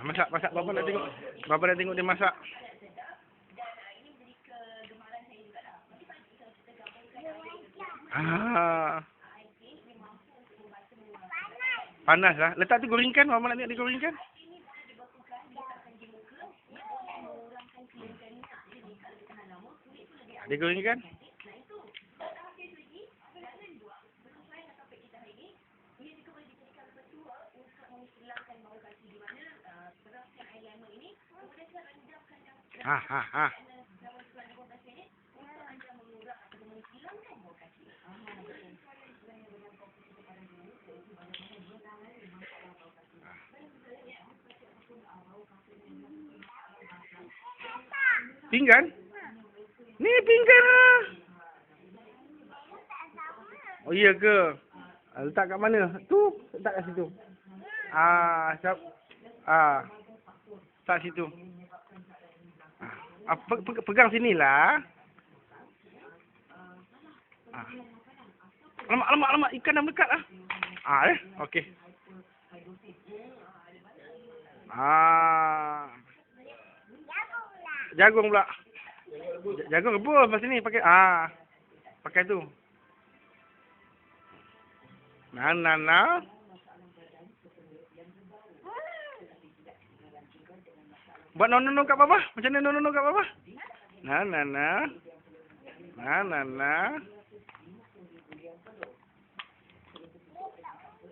Masak, masak. Bapa nak tengok. Bapa nak tengok dia masak. Ah. Panas lah. Letak tu goringkan. Mama nak tengok dia goringkan. Dia goringkan. Ha ha ha. Pinggan? Ni pinggan lah. Oh iya ke? Ah, letak kat mana? Tu, letak kat situ. Ah, siap. Ah. Letak situ. Ah, pe- pe- pegang sinilah. Ah. Alamak, alamak, alamak. Ikan dah mendekat lah. Ah, eh. Okey. Ah. Jagung pula. J- Jagung rebus lepas ni pakai ah. Pakai tu. Nah, nah, nah. Buat nono-nono kat bawah. Macam mana nono-nono kat bawah? Na na na. Na na na.